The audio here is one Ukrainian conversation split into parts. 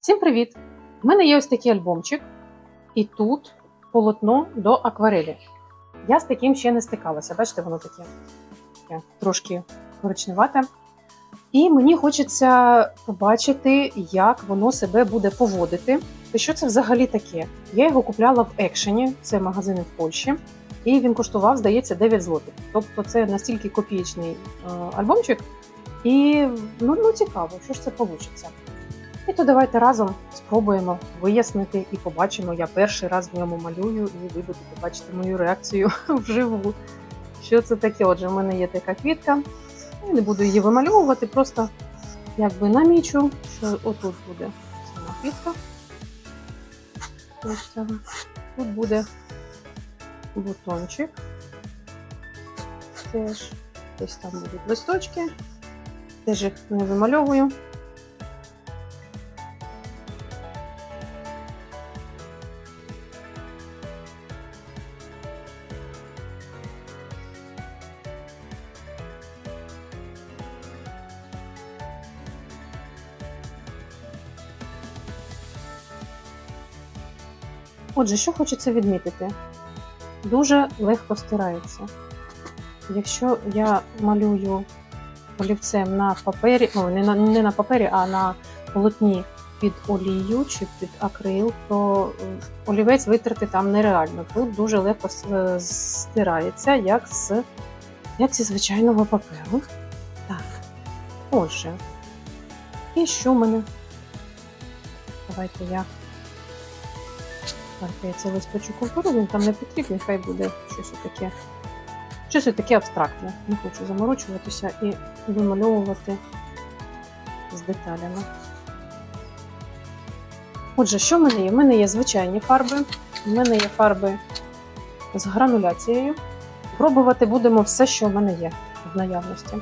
Всім привіт! У мене є ось такий альбомчик, і тут полотно до акварелі. Я з таким ще не стикалася. Бачите, воно таке, трошки коричневате. І мені хочеться побачити, як воно себе буде поводити. І що це взагалі таке? Я його купляла в екшені, це магазин в Польщі, і він коштував, здається, 9 злотих. Тобто це настільки копієчний е, альбомчик. І ну, ну цікаво, що ж це вийде. І то давайте разом спробуємо вияснити і побачимо. Я перший раз в ньому малюю, і ви будете побачити мою реакцію вживу. Що це таке? Отже, в мене є така квітка. Я не буду її вимальовувати, просто якби намічу, що отут буде сама квітка. Ось ця. Тут буде бутончик. Теж десь там будуть листочки. Теж їх не вимальовую. Отже, що хочеться відмітити? Дуже легко стирається. Якщо я малюю олівцем на папері, ну не на, не на папері, а на полотні під олію чи під акрил, то е, олівець витерти там нереально. Тут дуже легко е, стирається, як з, як зі звичайного паперу. Так. Отже. І що в мене? Давайте я так, я це листочок культури, він там не потрібний, хай буде щось таке. Щось таке абстрактне. Не хочу заморочуватися і вимальовувати з деталями. Отже, що в мене є? В мене є звичайні фарби, в мене є фарби з грануляцією. Пробувати будемо все, що в мене є в наявності.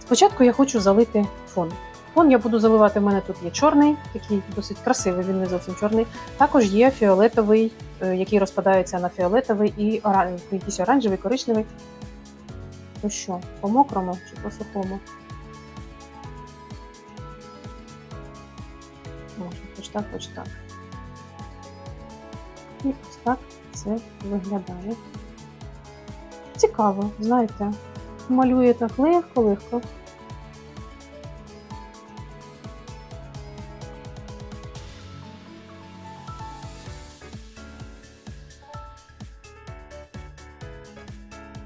Спочатку я хочу залити фон. Фон я буду заливати, в мене тут є чорний, такий досить красивий, він не зовсім чорний. Також є фіолетовий, е, який розпадається на фіолетовий і оран... якийсь оранжевий, коричневий. То що, по мокрому чи по сухому? Можна хоч так, хоч так. І ось так це виглядає. Цікаво, знаєте, малює так легко-легко.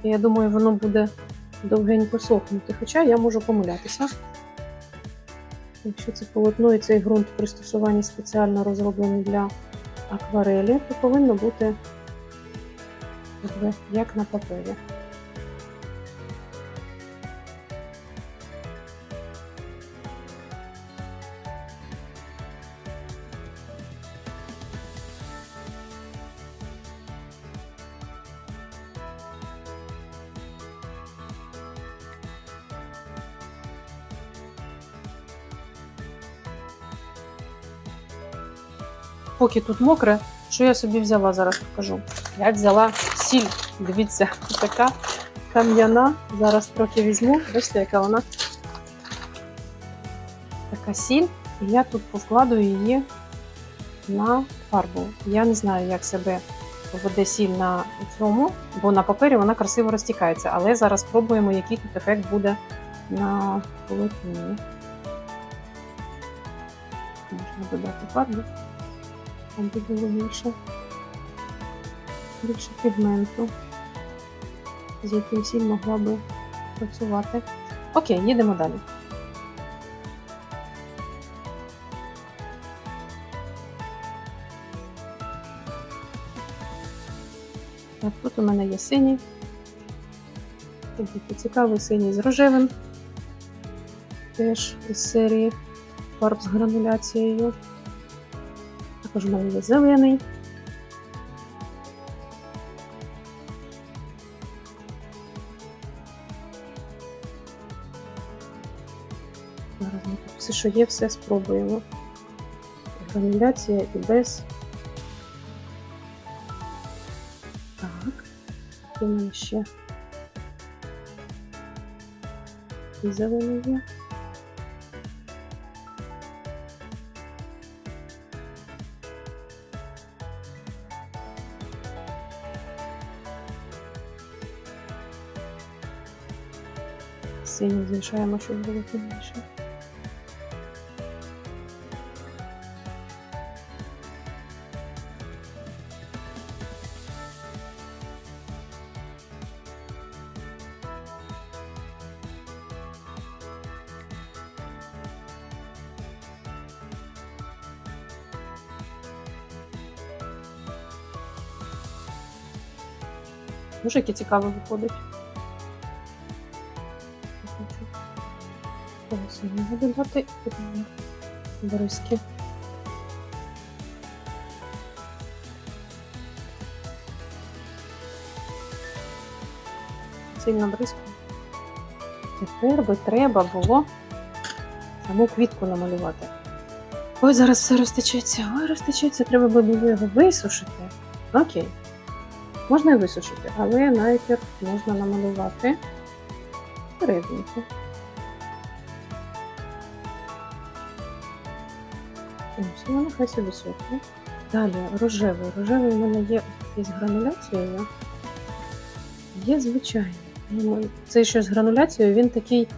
Я думаю, воно буде довгенько сохнути. Хоча я можу помилятися. Якщо це полотно і цей ґрунт в пристосуванні спеціально розроблений для акварелі, то повинно бути як на папері. Поки тут мокре, що я собі взяла, зараз покажу. Я взяла сіль. Дивіться, така кам'яна. Зараз трохи візьму. Бачите, яка вона така сіль. І я тут повкладу її на фарбу. Я не знаю, як себе поведе сіль на цьому, бо на папері вона красиво розтікається. Але зараз спробуємо, який тут ефект буде на полотні. Можна додати фарбу. Там буде більше, більше пігменту, з яким сіль могла би працювати. Окей, їдемо далі. Так, тут у мене є синій. Такий цікавий синій з рожевим. Теж із серії фарб з грануляцією. Також в мене є зелений. Зараз ми тут все, що є, все спробуємо. Грануляція і без. Так, і мене ще і зелений є. Синій змішаємо, щоб було темніше. Дуже цікаво виходить. Додати і будемо бризки. Сильно бризко. Тепер би треба було саму квітку намалювати. Ой, зараз все розтечеться, ой, розтечеться, треба би було його висушити. Окей. Можна і висушити, але найпір можна намалювати серединку. Ось, воно хай собі сохне. Далі рожевий. Рожевий в мене є із грануляцією. Є звичайний. Ну, Цей що з грануляцією, він такий,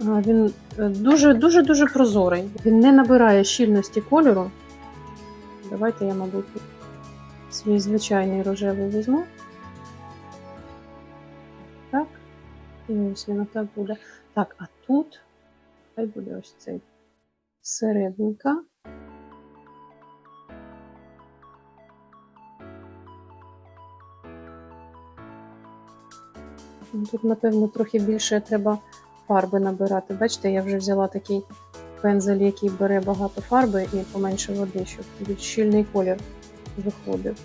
він дуже-дуже дуже прозорий. Він не набирає щільності кольору. Давайте я, мабуть, свій звичайний рожевий візьму. Так. І ось він так буде. Так, а тут хай буде ось цей серединка. Тут, напевно, трохи більше треба фарби набирати. Бачите, я вже взяла такий пензель, який бере багато фарби і поменше води, щоб більш щільний колір виходив.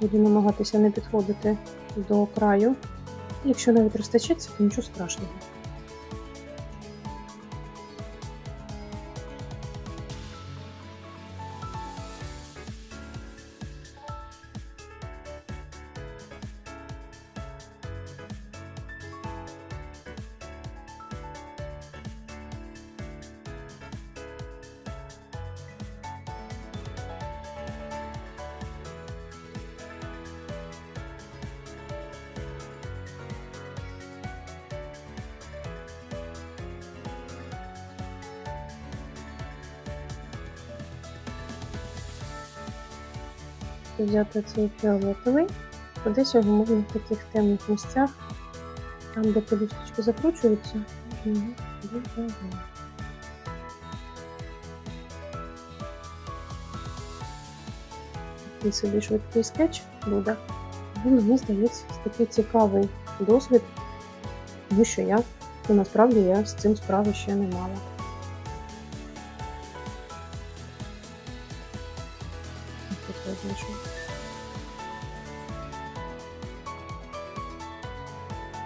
Буду намагатися не підходити до краю. Якщо навіть розтачеться, то нічого страшного. Взяти цей фіолетовий, кудись його можна в таких темних місцях, там, де пелюсточки закручуються, можна його. Такий собі швидкий скетч буде. Він, мені здається, такий цікавий досвід, тому що я, ну, насправді я з цим справи ще не мала.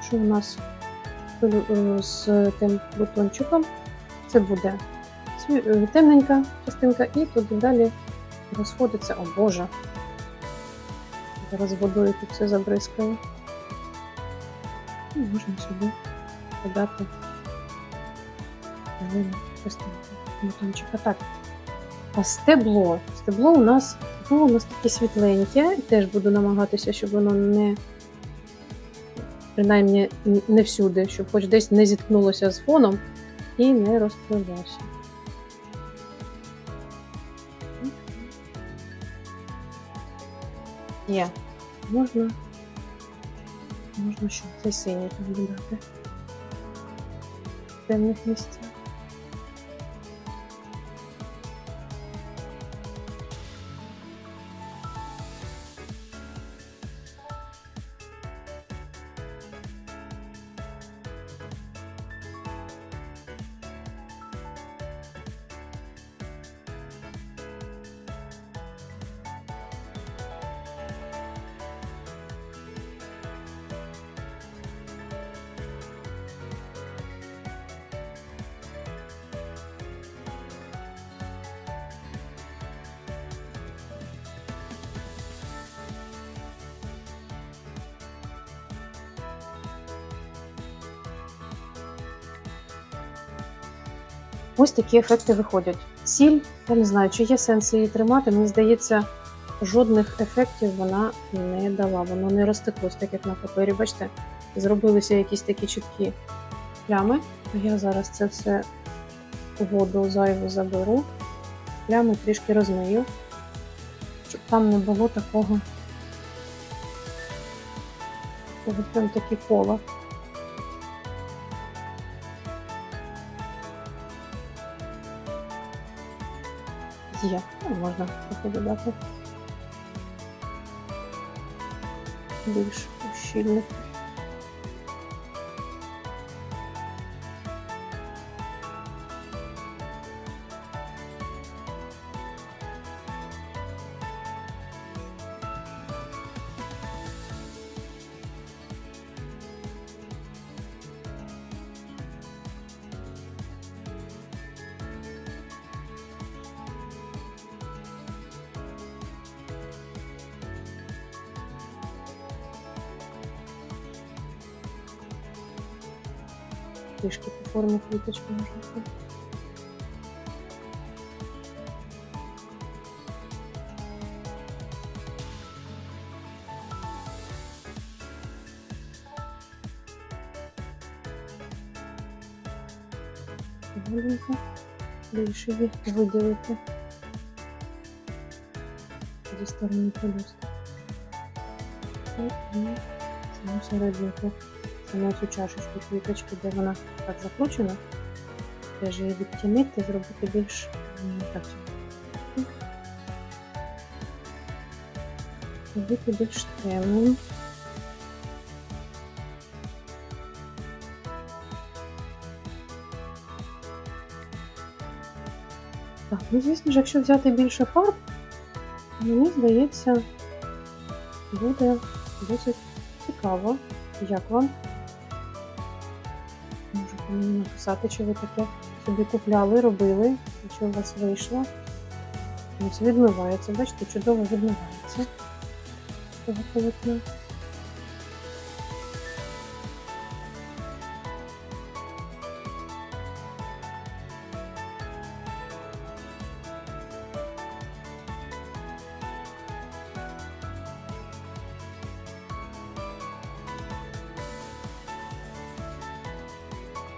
Що у нас е, з тим бутончиком? Це буде е, темненька частинка, і туди далі розходиться. О Боже! Зараз водою тут все забризкаю. І можна сюди додати бутончика. Так. А стебло. Стебло у нас, ну, у нас таке світленьке. Теж буду намагатися, щоб воно не, принаймні, не всюди, щоб хоч десь не зіткнулося з фоном і не розпливлося. Є. Можна. Можна ще цей синій підібрати. В темних місцях. Ось такі ефекти виходять. Сіль, я не знаю, чи є сенс її тримати. Мені здається, жодних ефектів вона не дала. Воно не розтеклось, так як на папері. Бачите, зробилися якісь такі чіткі плями. Я зараз це все воду зайву заберу, плями трішки розмию, щоб там не було такого. Ось прям такі кола. Є, Ну, можна трохи додати. Більш щільних. Трішки по формі квіточки можна. Маленько. Більше їх виділити зі сторони пелюстки. І саму серединку, саму цю чашечку квіточки, де вона так закручена, теж її відтінити, зробити більш так, зробити більш темним. Так, ну звісно ж, якщо взяти більше фарб, мені здається, буде досить цікаво. Як вам? Написати, чи ви таке собі купляли, робили, і що у вас вийшло. Ось відмивається, бачите, чудово відмивається.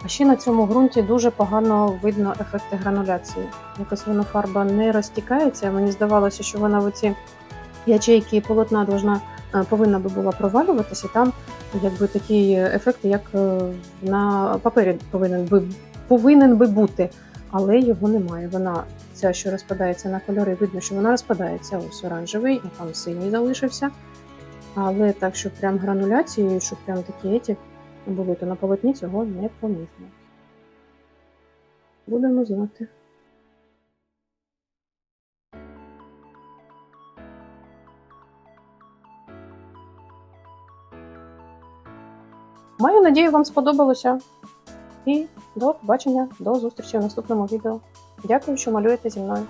А ще на цьому ґрунті дуже погано видно ефекти грануляції. Якось воно фарба не розтікається. Мені здавалося, що вона в оці ячейки полотна должна, е, повинна би була провалюватися. Там якби такі ефекти, як е, на папері повинен би, повинен би бути, але його немає. Вона ця, що розпадається на кольори, видно, що вона розпадається. Ось оранжевий, а там синій залишився. Але так, що прям грануляцією, щоб прям такі еті були, на полотні цього не помітно. Будемо знати. Маю надію, вам сподобалося. І до побачення, до зустрічі в наступному відео. Дякую, що малюєте зі мною.